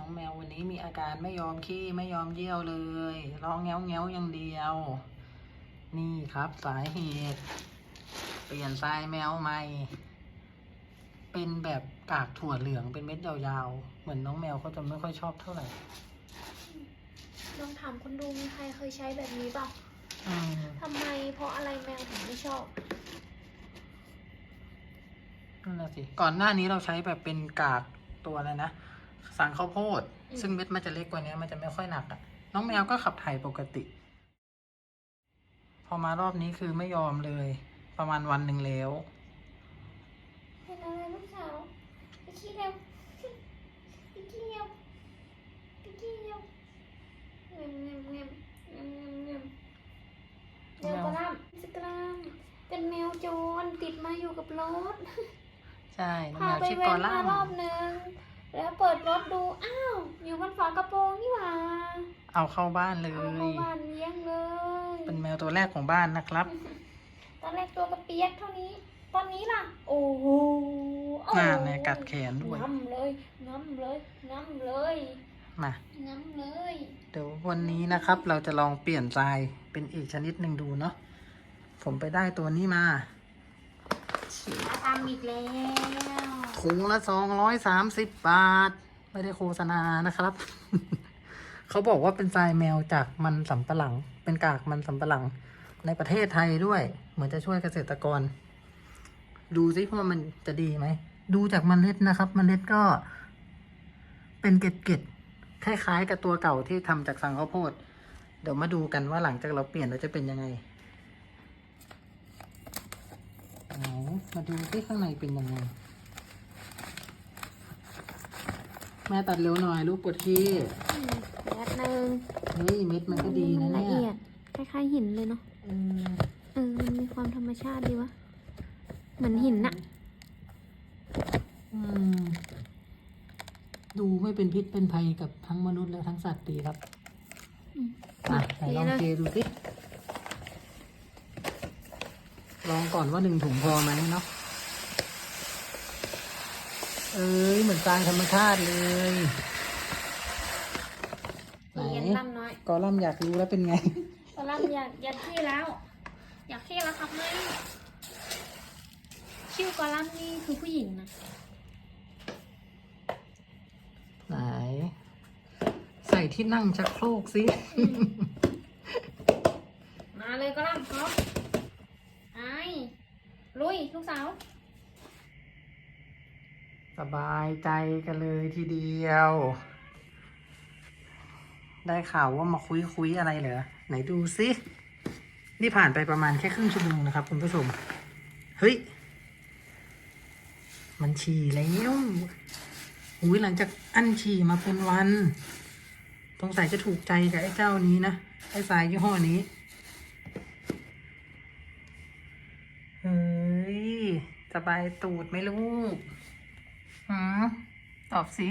น้องแมววันนี้มีอาการไม่ยอมขี้ไม่ยอมเยี่ยวเลยร้องแง้วแง้วอย่างเดียว นี่ครับสาเหตุ เปลี่ยนทรายแมวใหม่ เป็นแบบกากถั่วเหลืองเป็นเม็ดยาวๆ เหมือนน้องแมวเขาจะไม่ค่อยชอบเท่าไหร่ลองถามคนดูมีใครเคยใช้แบบนี้เปล่าอืมทำไมเพราะอะไรแมวถึงไม่ชอบ นั่นน่ะสิก่อนหน้านี้เราใช้แบบเป็นกากตัวอะไรนะ สังข้าวโพดอืมซึ่งเม็ดมันจะเล็กกว่านี้มันจะไม่ค่อยหนักอะ่ะ น้องแมวก็ขับถ่ายปกติ พอมารอบนี้คือไม่ยอมเลย ประมาณวันหนึ่งแล้วเป็นอะไรลูกสาวไปขี้เร็วไปขี้เร็วไปขี้เร็วเงียบเงียบเงียบเงียบเงียบเงียบกระลำสกรามเป็นแมวโจรติดมาอยู่กับรถใช่น้องพาแมวไปชื่อเว้กอนล่ามารอบนึง แล้วเปิดรถดู อ้าว อยู่บนฝากระโปรงนี่หว่า เอาเข้าบ้านเลเอาเข้าย บ้านเลี้ยงเลย เป็นแมวตัวแรกของบ้านนะครับ ตอนแรกตัวกระเปียกเท่านี้ ตอนนี้ล่ะ โอ้โหโอ้โหน่าเนี่ยกัดแขนด้วยง้ำเลยง้ำเลยง้ำเลยมาง้ำเลย เดี๋ยววันนี้นะครับ เราจะลองเปลี่ยนทรายเป็นอีกชนิดหนึ่งดูเนาะ ผมไปได้ตัวนี้มา มาทำอีกแล้ว ถุงละสองร้อยสามสิบบาท ไม่ได้โฆษณานะครับ เขาบอกว่าเป็นทรายแมวจากมันสำปะหลัง เป็นกากมันสำปะหลัง ในประเทศไทยด้วย เหมือนจะช่วยเกษตรกร ดูซิว่ามันจะดีไหม ดูจากมเมล็ดนะครับมเมล็ดก็ เป็นเกล็ดๆคล้ายๆกับตัวเก่าที่ทำจากสังข้าวโพด เดี๋ยวมาดูกันว่าหลังจากเราเปลี่ยนแล้วจะเป็นยังไงเอา มาดูที่ข้างในเป็นยังไง แม่ตัดเร็วหน่อยลูกปวดขี้อืมแบบหนึ่งเฮ้ยเม็ดมันก็ดีนะละเนี่ยเอียดคล้ายๆหินเลยเนาะเออเออมันมีความธรรมชาติดีวะเหมือนหินน่ะอืมดูไม่เป็นพิษเป็นภัยกับทั้งมนุษย์และทั้งสัตว์ดีครับ อืม อะไหนลองเทดูสิ ลองก่อนว่าหนึ่งถุงพอไหมเนาะเอ้ยเหมือนทรายธรรมชาติเลยไหนเย็นล่ำน้อยกอลัมน์อยากรู้แล้วเป็นไงตอนล่ำอยากอยากขี้แล้ว อยากขี้แล้วครับแม่ชื่อกอลัมน์นี่คือผู้หญิงนะไหน ใส่ที่นั่งชักโครกสิ มาเลยกอลัมน์ครับไอ้ ลูกสาว สบายใจกันเลยทีเดียว ได้ข่าวว่ามาคุยคุยๆอะไรเหรอ ไหนดูสินี่ผ่านไปประมาณแค่ครึ่งชั่วโมงนะครับคุณผู้ชม เฮ้ย มันฉี่แล้วอุ้ยหลังจากอั้นฉี่มาเป็นวันสงสัยจะถูกใจกับไอ้เจ้านี้นะ ไอ้สายยี่ห้อนี้ เฮ้ย สบายตูดไหมลูกหืมตอบสิ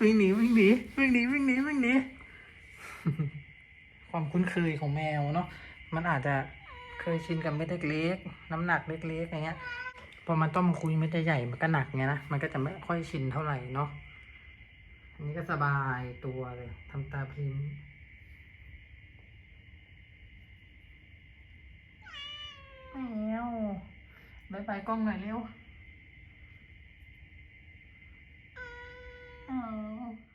วิ่งหนีวิ่งหนีวิ่งหนีวิ่งหนีวิ่งหนีความคุ้นเคยของแมวเนาะมันอาจจะเคยชินกับเม็ดเล็กๆน้ำหนักเล็กๆอย่างเงี้ยพอมันต้องมาคุยเม็ดใหญ่ๆมันก็หนักไงนะมันก็จะไม่ค่อยชินเท่าไหร่เนาะอันนี้ก็สบายตัวเลยทำตาพิมแมว บายบายกล้องหน่อยเร็วอ้าว